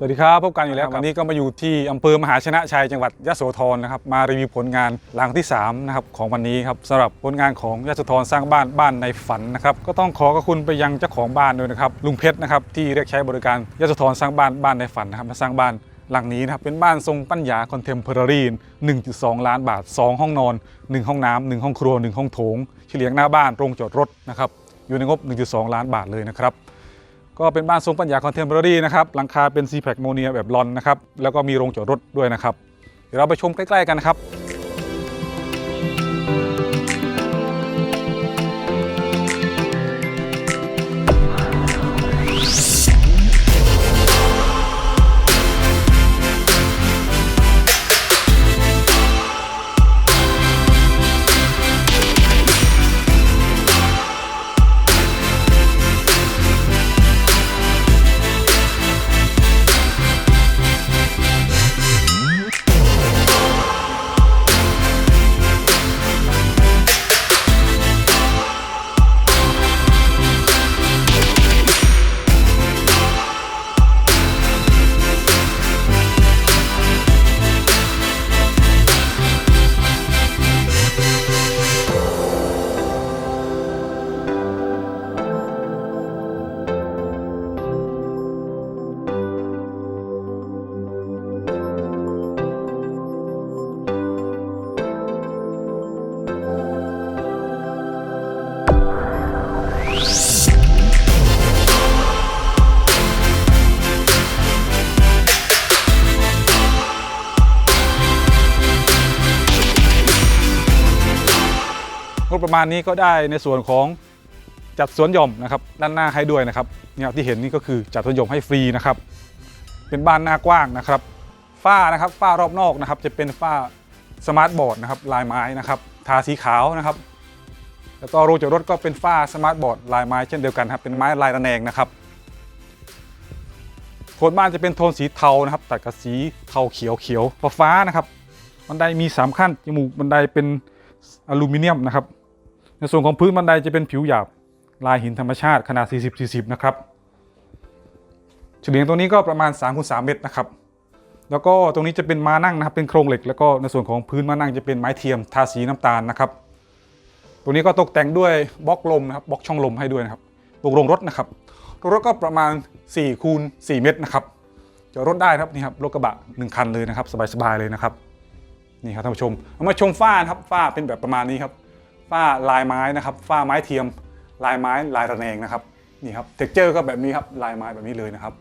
สวัสดีครับพบกันอยู่แล้ววันนี้ก็มาอยู่ที่อำเภอมหาชนะชัยจังหวัดยะโสธรนะครับมารีวิวผลงานหลังที่3นะครับของวันนี้ครับสำหรับผลงานของยะโสธรสร้างบ้านบ้านในฝันนะครับก็ต้องขอขอบคุณไปยังเจ้าของบ้านด้วยนะครับลุงเพชรนะครับที่เรียกใช้บริการยะโสธรสร้างบ้านบ้านในฝันนะครับมาสร้างบ้านหลังนี้นะครับเป็นบ้านทรงปัญญาคอนเทมเพอร์รีน1.2 ล้านบาท 2 ห้องนอน 1 ห้องน้ำ1ห้องครัว 1 ห้องโถงเฉลียงหน้าบ้านโรงจอดรถนะครับอยู่ในงบ 1.2 ล้านบาทเลยนะครับ ก็เป็นบ้านทรงปัญญาคอนเทมพอรี่นะครับหลังคาเป็นซีแพคโมเนียแบบลอนนะครับแล้วก็มีโรงจอดรถด้วยนะครับเดี๋ยวเราไปชมใกล้ ๆ กันนะครับ งบประมาณนี้ก็ได้ในส่วนของจัดสวนหย่อมนะครับด้านหน้าให้ด้วยนะครับเนี่ยที่เห็นนี่ก็คือจัดสวนหย่อมให้ฟรีนะครับ เป็นบ้านหน้ากว้างนะครับฝ้านะครับฝ้ารอบนอกนะครับ จะเป็นฝ้าสมาร์ทบอร์ดนะครับลายไม้นะครับทาสีขาวนะครับ แล้วก็โรงจอดรถก็เป็นฝ้าสมาร์ทบอร์ดลายไม้เช่นเดียวกันครับเป็นไม้ลายระแนงนะครับโทนบ้านจะเป็นโทนสีเทานะครับ ตัดกับสีเทาเขียวเขียวฟ้าฟ้านะครับบันไดมี 3 ขั้นจมูกบันไดเป็นอลูมิเนียมนะครับ ในส่วนของพื้นบันไดจะเป็นผิวหยาบลายหินธรรมชาติขนาด 40-40 นะครับ เฉลียงตรงนี้ก็ประมาณ3คูณ3เมตรนะครับ แล้วก็ตรงนี้จะเป็นม้านั่งนะครับ เป็นโครงเหล็ก แล้วก็ในส่วนของพื้นม้านั่งจะเป็นไม้เทียมทาสีน้ำตาลนะครับ ตรงนี้ก็ตกแต่งด้วยบล็อกลมนะครับ บล็อกช่องลมให้ด้วยนะครับตรงโรงรถนะครับโรงรถก็ประมาณ4คูณ4เมตรนะครับจอดรถได้ครับนี่ครับรถกระบะ1คันเลยนะครับ สบายๆเลยนะครับ นี่ครับท่านผู้ชม เอามาชมฝ้านะครับฝ้าเป็นแบบประมาณนี้ครับ ฝ้าลายไม้นะครับ ฝ้าไม้เทียม ลายไม้ลายระแนงนะครับนี่ครับเท็กเจอร์ก็แบบนี้ครับลายไม้แบบนี้เลยนะครับ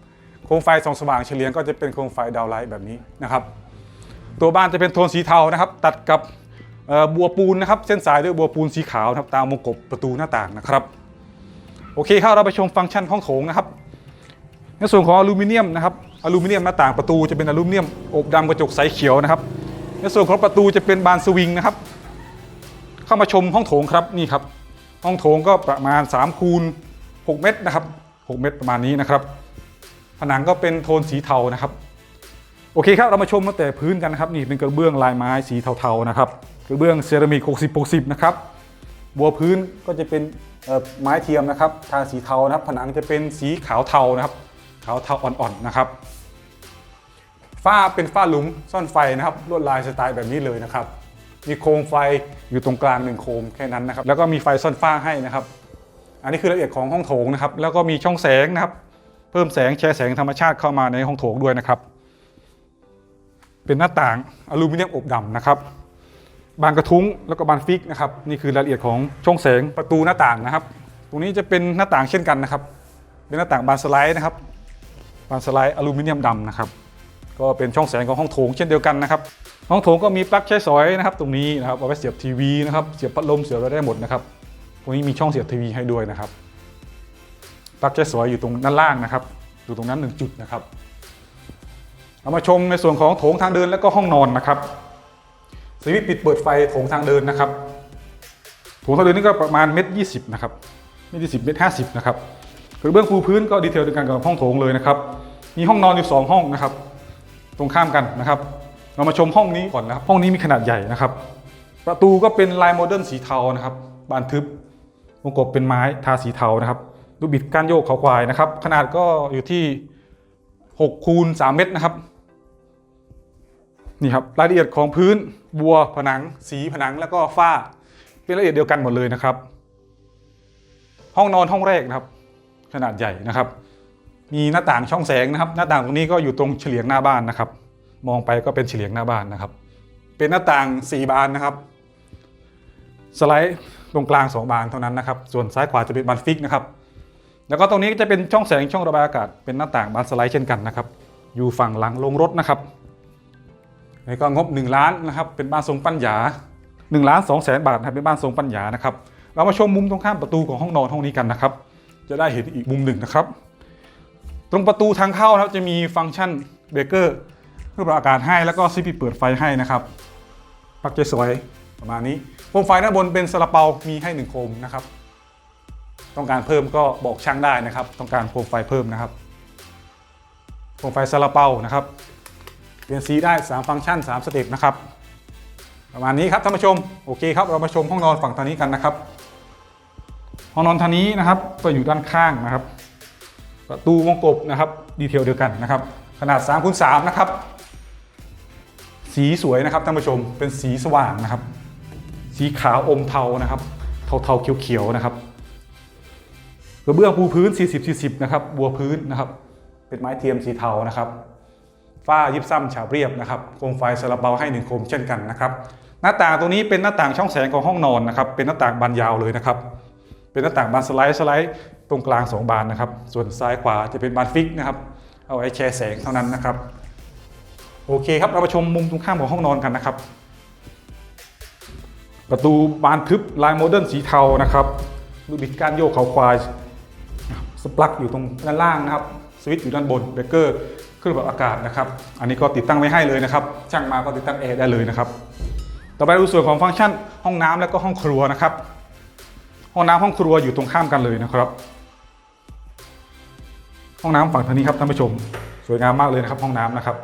โคมไฟส่องสว่างเฉลียงก็จะเป็นโคมไฟดาวไลท์แบบนี้นะครับ ตัวบ้านจะเป็นโทนสีเทานะครับ ตัดกับบัวปูนนะครับ เส้นสายด้วยบัวปูนสีขาวนะครับตามวงกบประตูหน้าต่างนะครับ โอเคครับเราไปชมฟังก์ชันห้องโถงนะครับ ในส่วนของอลูมิเนียมนะครับอลูมิเนียมหน้าต่างประตูจะเป็นอลูมิเนียมอบดำกระจกใสเขียวนะครับ ในส่วนของประตูจะเป็นบานสวิงนะครับ เข้ามาชมห้องโถงครับนี่ครับ ห้องโถงก็ประมาณ3คูณ6เมตรนะครับ6เมตรประมาณนี้นะครับ ผนังก็เป็นโทนสีเทานะครับ โอเคครับเรามาชมตั้งแต่พื้นกันนะครับนี่เป็นกระเบื้องลายไม้สีเทาๆนะครับกระเบื้องเซรามิก 60 60 นะครับบัวพื้นก็จะเป็นไม้เทียมนะครับ ทาสีเทานะครับ ผนังจะเป็นสีขาวเทานะครับ ขาวเทาอ่อนๆนะครับฝ้าเป็นฝ้าหลุมซ่อนไฟนะครับ ลวดลายสไตล์แบบนี้เลยนะครับ มีโคมไฟอยู่ตรงกลางหนึ่งโคมแค่นั้นนะครับ แล้วก็มีไฟซ่อนฝ้าให้นะครับ อันนี้คือรายละเอียดของห้องโถงนะครับ แล้วก็มีช่องแสงนะครับ เพิ่มแสงแชร์แสงธรรมชาติเข้ามาในห้องโถงด้วยนะครับ เป็นหน้าต่างอลูมิเนียมอบดำนะครับ บานกระทุ้งแล้วก็บานฟิกนะครับ นี่คือรายละเอียดของช่องแสงประตูหน้าต่างนะครับ ตรงนี้จะเป็นหน้าต่างเช่นกันนะครับ เป็นหน้าต่างบานสไลด์นะครับ บานสไลด์อลูมิเนียมดำนะครับ ก็เป็นช่องแสงของห้องโถงเช่นเดียวกันนะครับห้องโถงก็มีปลั๊กใช้สอยนะครับตรงนี้นะครับเอาไว้เสียบทีวีนะครับเสียบพัดลมเสียบอะไรได้หมดนะครับตรงนี้มีช่องเสียบทีวีให้ด้วยนะครับปลั๊กใช้สอยอยู่ตรงด้านล่างนะครับอยู่ตรงนั้นหนึ่งจุดนะครับเอามาชมในส่วนของโถงทางเดินแล้วก็ห้องนอนนะครับสวิตช์ปิดเปิดไฟโถงทางเดินนะครับโถงทางเดินนี่ก็ประมาณเมตรยี่สิบนะครับเมตรยี่สิบเมตรห้าสิบนะครับกระเบื้องปูพื้นก็ดีเทลเดียวกันกับห้องโถงเลยนะครับมีห้องนอนอยู่สองห้องนะครับ ตรงข้ามกันนะครับ เรามาชมห้องนี้ก่อนนะครับ ห้องนี้มีขนาดใหญ่นะครับ ประตูก็เป็นลายโมเดิร์นสีเทานะครับ บานทึบวงกบเป็นไม้ทาสีเทานะครับลูกบิดก้านโยกเขาควายนะครับ ขนาดก็อยู่ที่6คูณ3เมตรนะครับนี่ครับรายละเอียดของพื้นบัวผนัง สีผนังแล้วก็ฝ้า เป็นรายละเอียดเดียวกันหมดเลยนะครับ ห้องนอนห้องแรกนะครับ ขนาดใหญ่นะครับ มีหน้าต่างช่องแสงนะครับ หน้าต่างตรงนี้ก็อยู่ตรงเฉลียงหน้าบ้านนะครับ มองไปก็เป็นเฉลียงหน้าบ้านนะครับ เป็นหน้าต่าง 4 บานนะครับ สไลด์ตรงกลาง 2 บานเท่านั้นนะครับ ส่วนซ้ายขวาจะเป็นบานฟิกนะครับ แล้วก็ตรงนี้ก็จะเป็นช่องแสงช่องระบายอากาศ เป็นหน้าต่างบานสไลด์เช่นกันนะครับ อยู่ฝั่งหลังลงรถนะครับแล้วก็งบ 1 ล้านนะครับ เป็นบ้านทรงปัญญา1ล้าน2แสนบาทนะเป็นบ้านทรงปัญญานะครับ เรามาชมมุมตรงข้ามประตูของห้องนอนห้องนี้กันนะครับ จะได้เห็นอีกมุมหนึ่งนะครับ ตรงประตูทางเข้านะครับจะมีฟังก์ชันเบรกเกอร์เพื่อปรับอากาศให้แล้วก็ซิปปิเปิดไฟให้นะครับปักใจสวยประมาณนี้โคมไฟด้านบนเป็นซาลาเปา มีให้หนึ่งโคมนะครับ ต้องการเพิ่มก็บอกช่างได้นะครับ ต้องการโคมไฟเพิ่มนะครับโคมไฟซาลาเปานะครับเปลี่ยนสีได้ 3 ฟังก์ชัน 3 สเต็ปนะครับ ประมาณนี้ครับท่านผู้ชม โอเคครับ เรามาชมห้องนอนฝั่งทางนี้กันนะครับ ห้องนอนทางนี้นะครับก็อยู่ด้านข้างนะครับ ประตูวงกบนะครับ ดีเทลเดียวกันนะครับ ขนาด3คูณ3นะครับ สีสวยนะครับท่านผู้ชม เป็นสีสว่างนะครับ สีขาวอมเทานะครับ เทาๆเขียวๆนะครับกระเบื้องปูพื้น 40-40 นะครับ บัวพื้นนะครับ เป็นไม้เทียมสีเทานะครับฝ้ายิบซ้ำฉาบเรียบนะครับ โคมไฟสลับเบาให้หนึ่งโคมเช่นกันนะครับ หน้าต่างตรงนี้เป็นหน้าต่างช่องแสงของห้องนอนนะครับ เป็นหน้าต่างบานยาวเลยนะครับ เป็นหน้าต่างบานสไลด์สไลด์ตรงกลาง 2 บานนะครับ ส่วนซ้ายขวาจะเป็นบานฟิกนะครับ เอาไว้แชร์แสงเท่านั้นนะครับ โอเคครับ เรามาชมมุมตรงข้ามของห้องนอนกันนะครับ ประตูบานทึบลายโมเดิร์นสีเทานะครับลูกบิดกานโยกเขาควายสปลั๊กอยู่ตรงด้านล่างนะครับ สวิตช์อยู่ด้านบนเบรกเกอร์เครื่องปรับอากาศนะครับ อันนี้ก็ติดตั้งไว้ให้เลยนะครับ ช่างมาก็ติดตั้งแอร์ได้เลยนะครับ ต่อไปดูส่วนของฟังก์ชันห้องน้ำและก็ห้องครัวนะครับ ห้องน้ำห้องครัวอยู่ตรงข้ามกันเลยนะครับ ห้องน้ำฝั่งทางนี้ครับท่านผู้ชม สวยงามมากเลยนะครับ ห้องน้ำนะครับ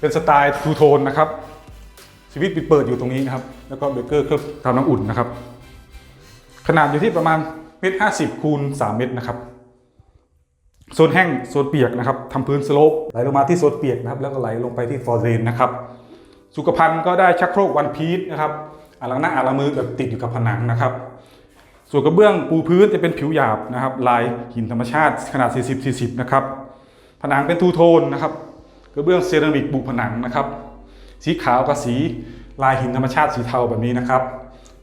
เป็นสไตล์ทูโทนนะครับสวิตปิดเปิดอยู่ตรงนี้นะครับ แล้วก็เบรกเกอร์เครื่องทำน้ำอุ่นนะครับ ขนาดอยู่ที่ประมาณเมตรห้าสิบคูณสามเมตรนะครับโซนแห้งโซนเปียกนะครับทำพื้นสโลปไหลลงมาที่โซนเปียกนะครับ แล้วก็ไหลลงไปที่ฟอร์เรนนะครับ สุขภัณฑ์ก็ได้ชักโครกวันพีชนะครับอ่างล้างหน้าอ่างล้างมือแบบติดอยู่กับผนังนะครับ ส่วนกระเบื้องปูพื้นจะเป็นผิวหยาบนะครับ ลายหินธรรมชาติขนาด 40-40 นะครับ ผนังเป็นทูโทนนะครับ กระเบื้องเซรามิกบุผนังนะครับ สีขาวกับสีลายหินธรรมชาติสีเทาแบบนี้นะครับ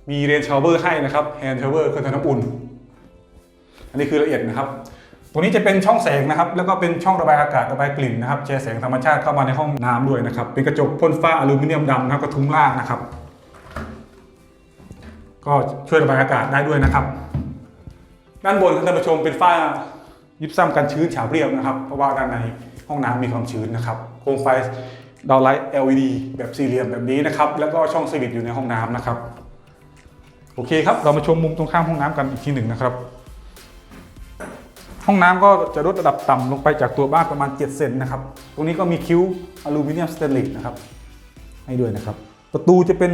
มีเรนชาวเวอร์ให้นะครับแฮนด์ชาวเวอร์เครื่องทำน้ำอุ่น อันนี้คือละเอียดนะครับ ตรงนี้จะเป็นช่องแสงนะครับ แล้วก็เป็นช่องระบายอากาศระบายกลิ่นนะครับแชร์แสงธรรมชาติเข้ามาในห้องน้ำด้วยนะครับ เป็นกระจกพ่นฝ้าอลูมิเนียมดำนะครับกระทุ้งล่างนะครับ ก็ช่วยระบายอากาศได้ด้วยนะครับ ด้านบนท่านผู้ชมเป็นฝ้ายิบซ้ำกันชื้นฉาบเรียบนะครับ เพราะว่าด้านในห้องน้ำมีความชื้นนะครับ โคมไฟดาวไลท์ LED แบบสี่เหลี่ยมแบบนี้นะครับ แล้วก็ช่องสวิตช์อยู่ในห้องน้ำนะครับ โอเคครับ เรามาชมมุมตรงข้ามห้องน้ำกันอีกทีหนึ่งนะครับ ห้องน้ำก็จะลดระดับต่ำลงไปจากตัวบ้านประมาณ 7 เซนนะครับ ตรงนี้ก็มีคิ้วอลูมิเนียมสเตนเลสนะครับ ให้ด้วยนะครับ ประตูจะเป็น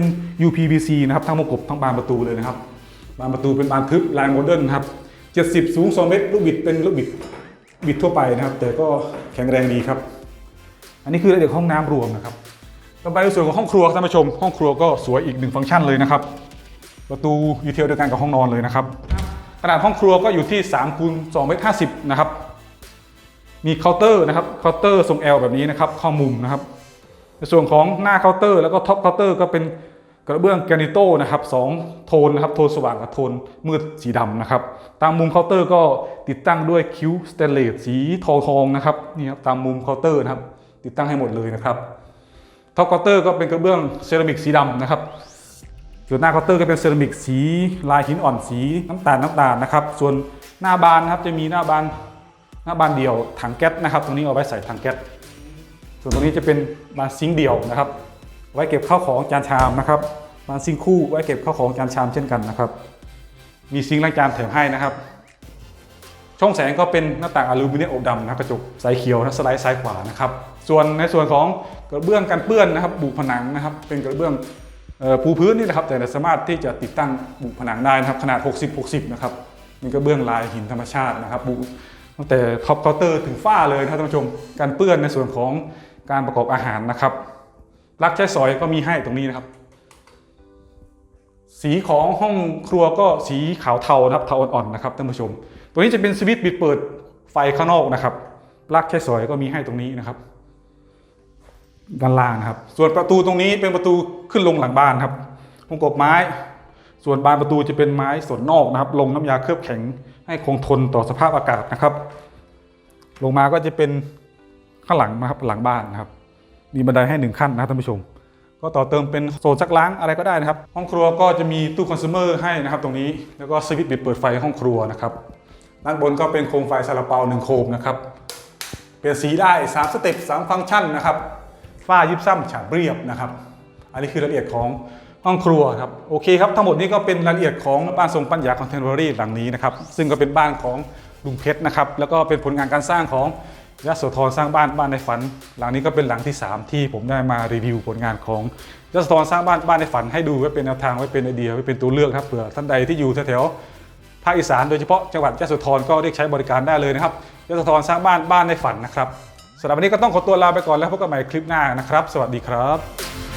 UPVC นะครับทั้งวงกบทั้งบานประตูเลยนะครับ บานประตูเป็นบานทึบลายโมเดิร์นครับ 70 สูง 2 เมตร ลูกบิดเป็นลูกบิดบิดทั่วไปนะครับ แต่ก็แข็งแรงดีครับ อันนี้คือรายละเอียดห้องน้ำรวมนะครับต่อไปในส่วนของห้องครัวท่านผู้ชม ห้องครัวก็สวยอีกหนึ่งฟังก์ชันเลยนะครับ ประตูยูเทลเดียวกันกับห้องนอนเลยนะครับ ขนาดห้องครัวก็อยู่ที่3คูณ2เมตร50นะครับ มีเคาน์เตอร์นะครับ เคาน์เตอร์ทรง L แบบนี้นะครับ ข้ามุมนะครับ ในส่วนของหน้าเคาน์เตอร์แล้วก็ท็อปเคาน์เตอร์ก็เป็นกระเบื้องแกรนิโต้นะครับสองโทนนะครับโทนสว่างกับโทนมืดสีดำนะครับ ตามมุมเคาน์เตอร์ก็ติดตั้งด้วยคิ้วสเตนเลสสีทองทองนะครับนี่ครับตามมุมเคาน์เตอร์นะครับ ติดตั้งให้หมดเลยนะครับท็อปเคาน์เตอร์ก็เป็นกระเบื้องเซรามิกสีดำนะครับส่วนหน้าเคาน์เตอร์ก็เป็นเซรามิกสีลายหินอ่อนสีน้ำตาลน้ำตาลนะครับ ส่วนหน้าบานนะครับจะมีหน้าบานหน้าบานเดียวถังแก๊สนะครับ ตรงนี้เอาไว้ใส่ถังแก๊ส ส่วนตรงนี้จะเป็นบานซิงเดี่ยวนะครับ ไว้เก็บข้าวของจานชามนะครับบานซิงคู่ไว้เก็บข้าวของจานชามเช่นกันนะครับ มีซิงล้างจานแถมให้นะครับ ช่องแสงก็เป็นหน้าต่างอลูมิเนียมอบดำนะกระจกสายเขียวนะสไลด์ซ้ายขวานะครับ ส่วนในส่วนของกระเบื้องกันเปื้อนนะครับบุผนังนะครับ เป็นกระเบื้องปูพื้นนี่นะครับ แต่สามารถที่จะติดตั้งบุผนังได้นะครับ ขนาด 60 60 นะครับเป็นกระเบื้องลายหินธรรมชาตินะครับบุตั้งแต่ท็อปเคาน์เตอร์ถึงฝ้าเลยนะครับท่านผู้ชม การเปื้อนในส่วนของ การประกอบอาหารนะครับรักใช้สอยก็มีให้ตรงนี้นะครับ สีของห้องครัวก็สีขาวเทานะครับเทาอ่อนๆนะครับท่านผู้ชม ตัวนี้จะเป็นสวิตช์ปิดเปิดไฟข้างนอกนะครับลักใช้สอยก็มีให้ตรงนี้นะครับ ด้านล่างนะครับ ส่วนประตูตรงนี้เป็นประตูขึ้นลงหลังบ้านครับวงกบไม้ ส่วนบานประตูจะเป็นไม้ส่วนนอกนะครับ ลงน้ำยาเคลือบแข็งให้คงทนต่อสภาพอากาศนะครับ ลงมาก็จะเป็น ข้างหลังนะครับหลังบ้านนะครับ มีบันไดให้หนึ่งขั้นนะครับท่านผู้ชม ก็ต่อเติมเป็นโซนซักล้างอะไรก็ได้นะครับ ห้องครัวก็จะมีตู้คอน sumer ให้นะครับตรงนี้แล้วก็สวิตช์ปิดเปิดไฟห้องครัวนะครับด้านบนก็เป็นโคมไฟซาลาเปาหนึ่งโคมนะครับเปลี่ยนสีได้ 3 สเต็ป3ฟังก์ชันนะครับฝ้ายิบซ้ำฉาบเรียบนะครับ อันนี้คือรายละเอียดของห้องครัวครับโอเคครับทั้งหมดนี้ก็เป็นรายละเอียดของบ้านทรงปัญญาคอนเทนเ r อรี่หลังนี้นะครับซึ่งก็เป็นบ้านของลุงเพชรนะครับแล้วก็เป็นผลงานการสร้างของ ยโสธรสร้างบ้านบ้านในฝัน หลังนี้ก็เป็นหลังที่ 3 ที่ผมได้มารีวิวผลงานของยโสธรสร้างบ้านบ้านในฝัน ให้ดูไว้เป็นแนวทางไว้เป็นไอเดียไว้เป็นตัวเลือกครับเผื่อท่านใดที่อยู่แถวๆภาคอีสานโดยเฉพาะจังหวัดยโสธรก็เรียกใช้บริการได้เลยนะครับยโสธรสร้างบ้านบ้านในฝันนะครับสำหรับวันนี้ก็ต้องขอตัวลาไปก่อนแล้วพบกันใหม่คลิปหน้านะครับ สวัสดีครับ